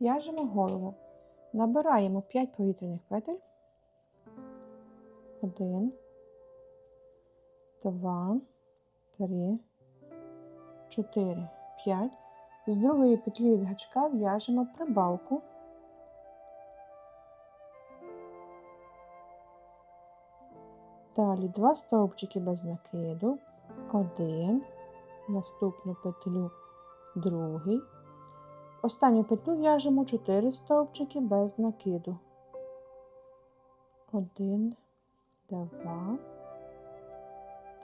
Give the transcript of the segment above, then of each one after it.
В'яжемо голову. Набираємо 5 повітряних петель. 1, 2, 3, 4, 5. З другої петлі від гачка в'яжемо прибавку. Далі два стовпчики без накиду. Один, наступну петлю другий. Останню петлю в'яжемо 4 стовпчики без накиду. 1, 2,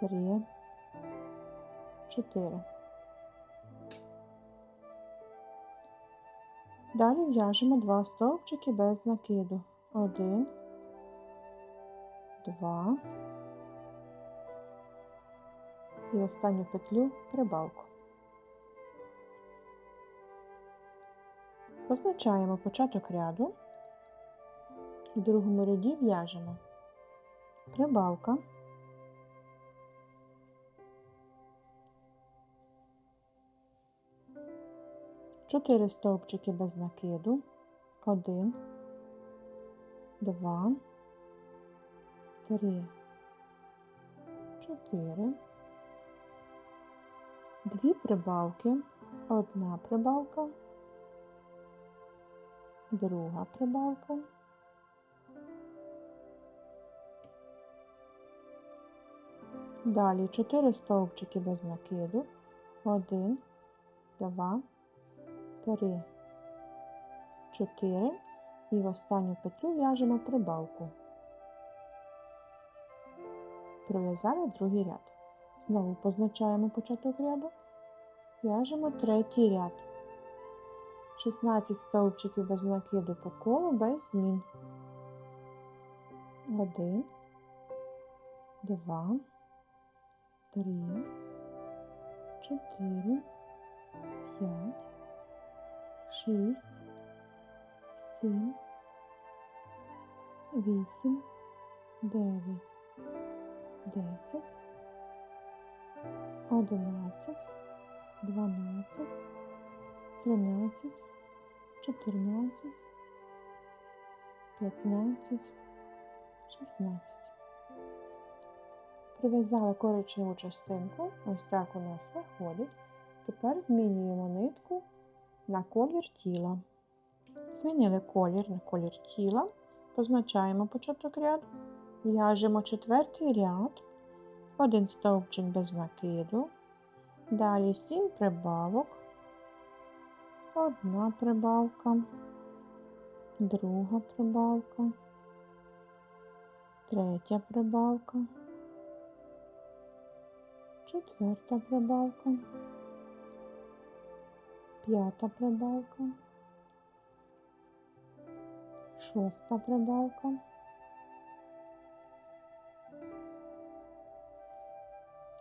3, 4. Далі в'яжемо 2 стовпчики без накиду. 1, 2 і останню петлю прибавку. Позначаємо початок ряду. В другому ряді в'яжемо. Прибавка, чотири стовпчики без накиду, один, два, три, чотири, дві прибавки, одна прибавка друга прибавка. Далі 4 стовпчики без накиду. 1, 2, 3, 4. І в останню петлю в'яжемо прибавку. Пров'язали другий ряд. Знову позначаємо початок ряду. В'яжемо третій ряд. 16 стовпчиків без накиду по колу без змін. 1, 2, 3, 4, 5, 6, 7, 8, 9, 10, 11, 12, 13, 14, 15, 16. Пров'язали коричневу частинку, ось так у нас виходить. Тепер змінюємо нитку на колір тіла. Змінили колір на колір тіла, позначаємо початок ряду, в'яжемо четвертий ряд, один стовпчик без накиду, далі 7 прибавок одна прибавка, друга прибавка, третя прибавка, четверта прибавка, п'ята прибавка, шоста прибавка.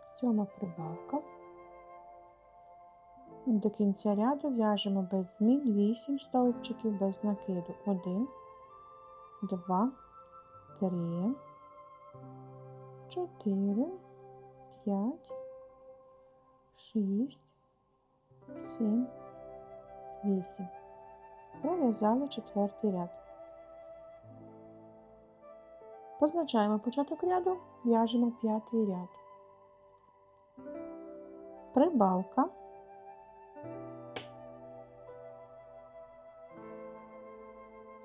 Сьома прибавка. До кінця ряду в'яжемо без змін 8 стовпчиків без накиду. 1, 2, 3, 4, 5, 6, 7, 8. Пров'язали четвертий ряд. Позначаємо початок ряду, в'яжемо п'ятий ряд. Прибавка.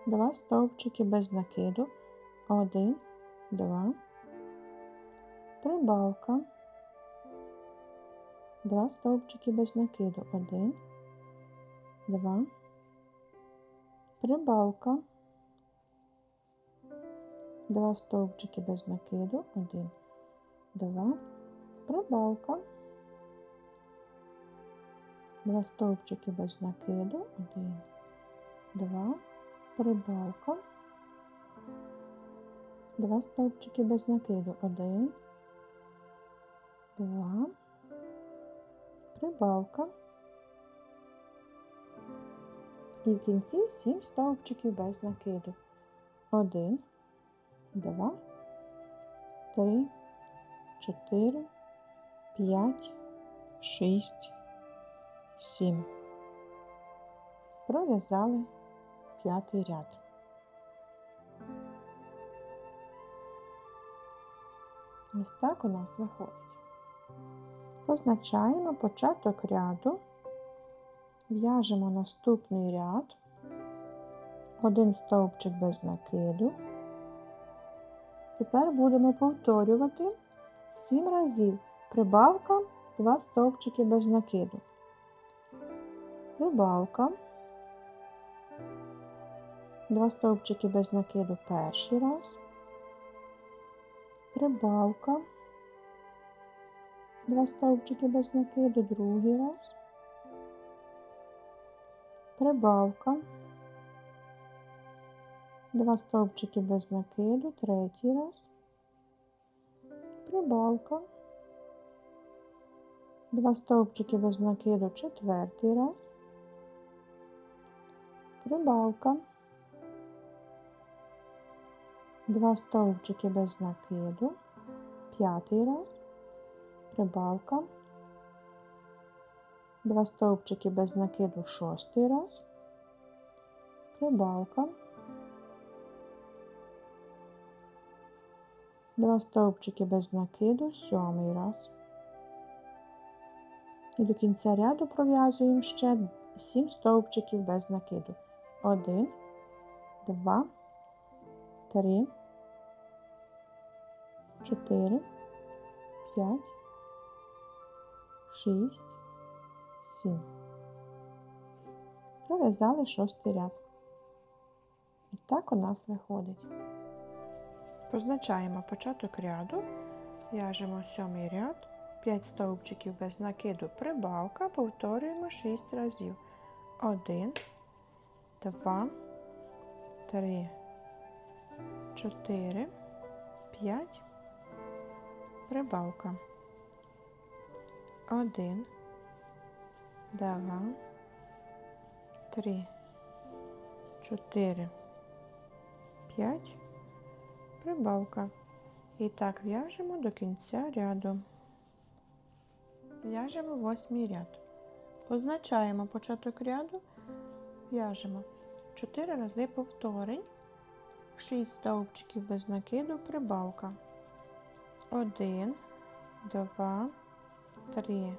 Два стовпчики без накиду, 1, 2, прибавка, два стовпчики без накиду, 1, 2, прибавка, два стовпчики без накиду, 1, 2, прибавка, два стовпчики без накиду, 1, 2, Прибавка, два стовпчики без накиду, один, два, прибавка. І в кінці сім стовпчиків без накиду. 1, 2, 3, 4, 5, 6, 7. Пров'язали п'ятий ряд. Ось так у нас виходить. Позначаємо початок ряду, в'яжемо наступний ряд, один стовпчик без накиду. Тепер будемо повторювати 7 разів прибавка 2 стовпчики без накиду. Прибавка, 2 стовпчики без накиду. Перший раз, прибавка, 2 стовпчики без накиду. Другий раз, прибавка, 2 стовпчики без накиду. Третій раз, прибавка, 2 стовпчики без накиду. Четвертий раз, прибавка, 2 стовпчики без накиду, п'ятий раз, прибавка, 2 стовпчики без накиду. Шостий раз, прибавка, 2 стовпчики без накиду. Сьомий раз. І до кінця ряду пров'язуємо ще 7 стовпчиків без накиду. 1, 2, 3, 4, 5, 6, 7. Пров'язали шостий ряд. І так у нас виходить. Позначаємо початок ряду, в'яжемо сьомий ряд, 5 стовпчиків без накиду прибавка, повторюємо 6 разів. 1, 2, 3, 4, 5, прибавка. 1, 2, 3, 4, 5, прибавка. І так в'яжемо до кінця ряду. В'яжемо восьмий ряд. Позначаємо початок ряду, в'яжемо 4 рази повторень, 6 стовпчиків без накиду, прибавка. 1, 2, 3,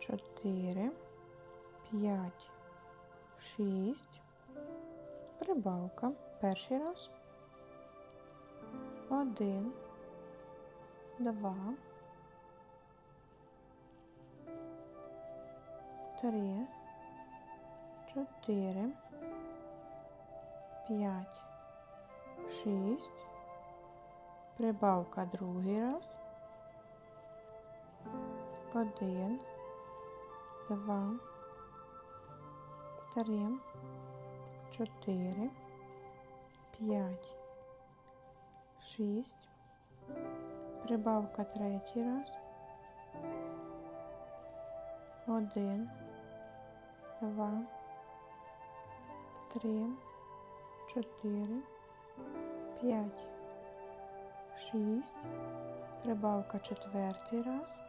4, 5, 6, прибавка. Перший раз. 1, 2, 3, 4, 5, 6, прибавка другий раз. 1, 2, 3, 4, 5, 6, прибавка третій раз. 1, 2, 3, 4, 5, 6, прибавка четвертий раз.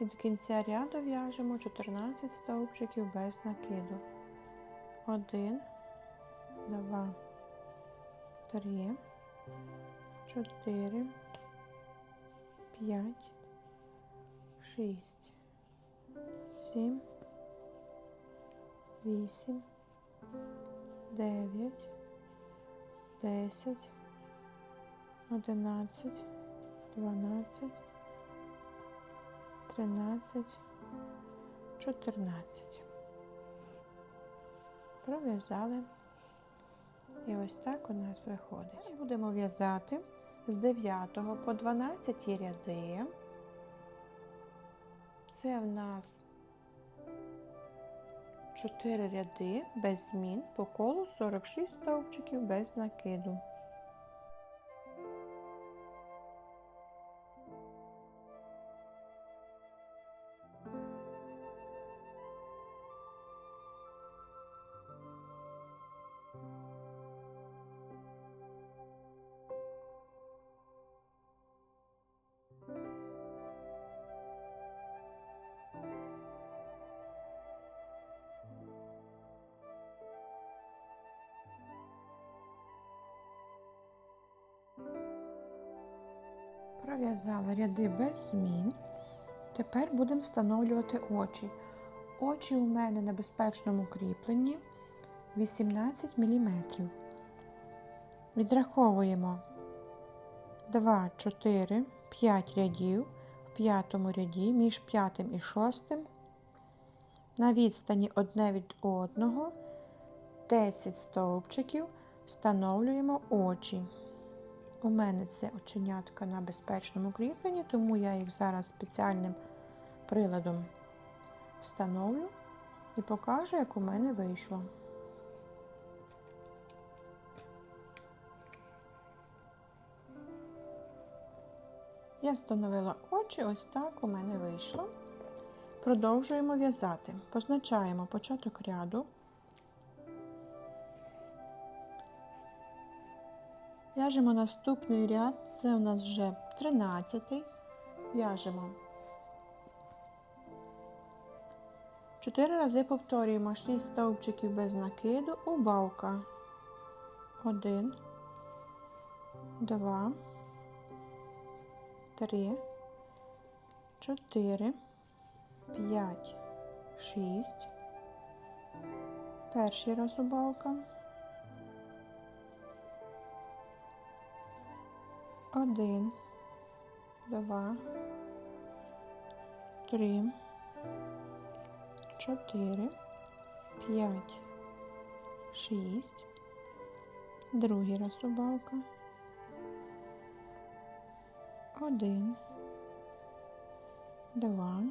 І до кінця ряду в'яжемо 14 стовпчиків без накиду. 1, 2, 3, 4, 5, 6, 7, 8, 9, 10, 11, 12, 13, 14. Пров'язали. І ось так у нас виходить. Будемо в'язати з 9 по 12 ряди. Це в нас 4 ряди без змін по колу 46 стовпчиків без накиду. Пров'язала ряди без змін. Тепер будемо встановлювати очі. Очі у мене на безпечному кріпленні. 18 мм. Відраховуємо 2, 4, 5 рядів в п'ятому ряді між п'ятим і шостим. На відстані одне від одного 10 стовпчиків встановлюємо очі. У мене це оченятка на безпечному кріпленні, тому я їх зараз спеціальним приладом встановлю і покажу, як у мене вийшло. Я встановила очі, ось так у мене вийшло. Продовжуємо в'язати. Позначаємо початок ряду. В'яжемо наступний ряд, це у нас вже 13. В'яжемо. Чотири рази повторюємо 6 стовпчиків без накиду, убавка. 1, 2, 3, 4, 5, 6. Перший раз убавка. Один, два, три, чотири, п'ять, шість. Другий раз убавка. Один, два,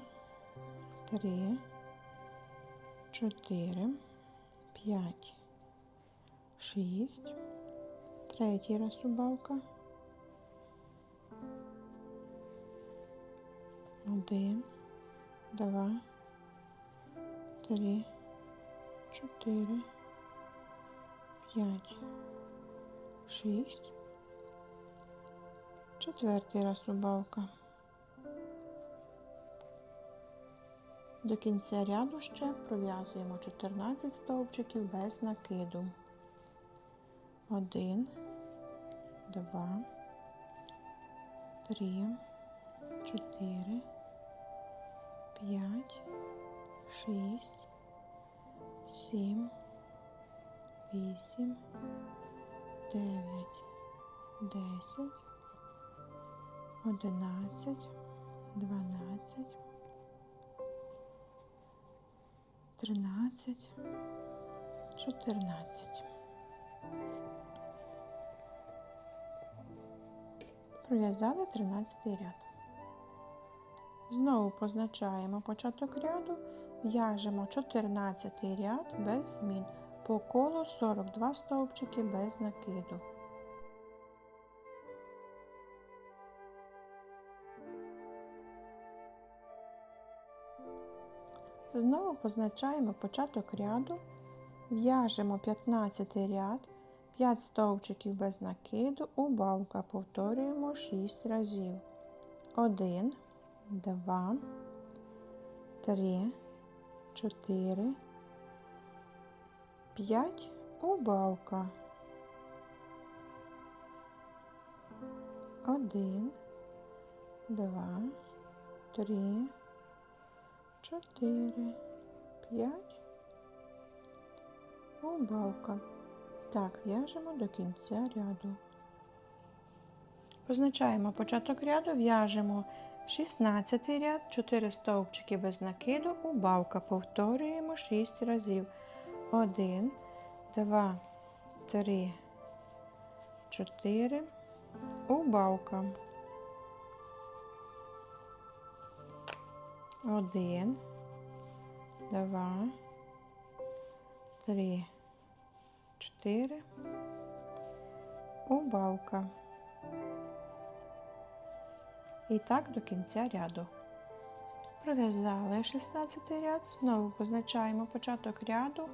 три, чотири, п'ять, шість. Третій раз убавка. Один, два, три, чотири, п'ять, шість. Четвертий раз убавка. До кінця ряду ще пров'язуємо 14 стовпчиків без накиду. Один, два, три, чотири, п'ять, шість, сім, вісім, дев'ять, десять, одинадцять, дванадцять, тринадцять, чотирнадцять. Пров'язали 13 ряд. Знову позначаємо початок ряду, в'яжемо 14 ряд без змін, по колу 42 стовпчики без накиду. Знову позначаємо початок ряду, в'яжемо 15 ряд, 5 стовпчиків без накиду, убавка повторюємо 6 разів. 1, 2, 3, 4, 5, убавка. 1, 2, 3, 4, 5, убавка. Так, в'яжемо до кінця ряду. Позначаємо початок ряду, в'яжемо 16 ряд, 4 стовпчики без накиду, убавка. Повторюємо 6 разів. 1, 2, 3, 4, убавка. 1, 2, 3, 4, убавка. І так до кінця ряду. Пров'язали 16 ряд, знову позначаємо початок ряду,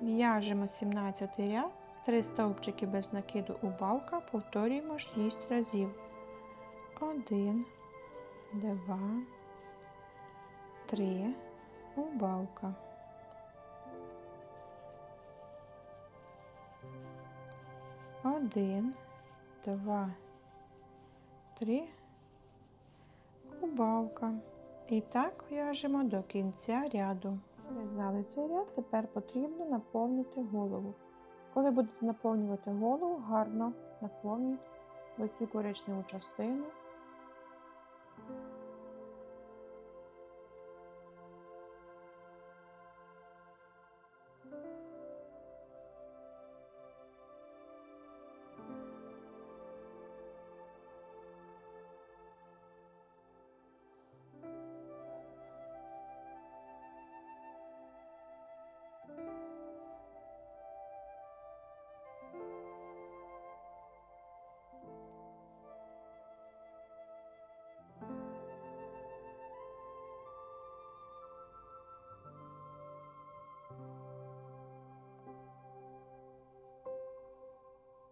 в'яжемо 17 ряд, 3 стовпчики без накиду убавка, повторюємо 6 разів. 1, 2, 3, убавка. Один, два, три, убавка. І так в'яжемо до кінця ряду. В'язали цей ряд, тепер потрібно наповнити голову. Коли будете наповнювати голову, гарно наповніть оцю коричневу частину.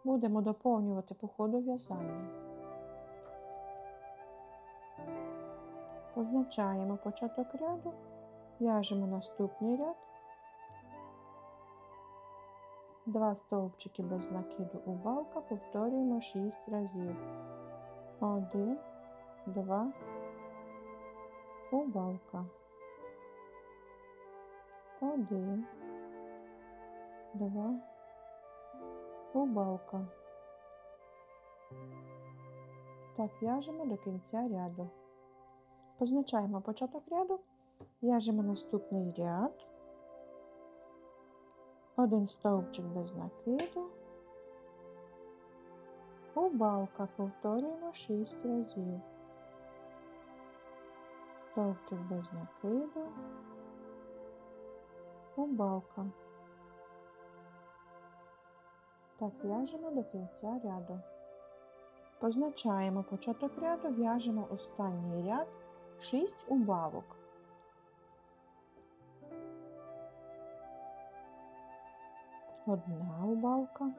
Будемо доповнювати по ходу в'язання. Позначаємо початок ряду, в'яжемо наступний ряд, два стовпчики без накиду убавка, повторюємо 6 разів. 1, 2, убавка. 1, 2, убавка. Так, в'яжемо до кінця ряду. Позначаємо початок ряду, в'яжемо наступний ряд, один стовпчик без накиду, убавка, повторюємо 6 разів, стовпчик без накиду, убавка. Так, в'яжемо до кінця ряду. Позначаємо початок ряду, в'яжемо останній ряд 6 убавок. Одна убавка.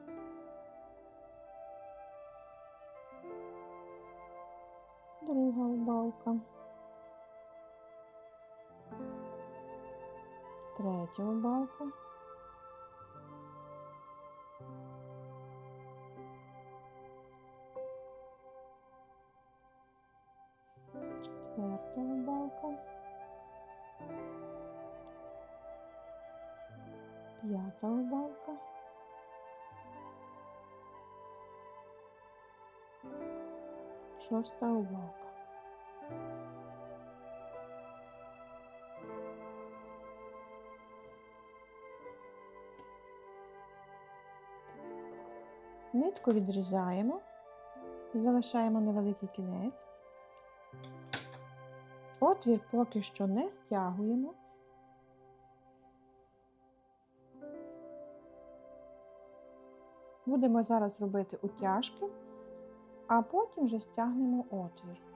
Друга убавка. Третя убавка. П'ята убавка. Шоста убавка. Нитку відрізаємо, залишаємо невеликий кінець. Отвір поки що не стягуємо. Будемо зараз робити утяжки, а потім вже стягнемо отвір.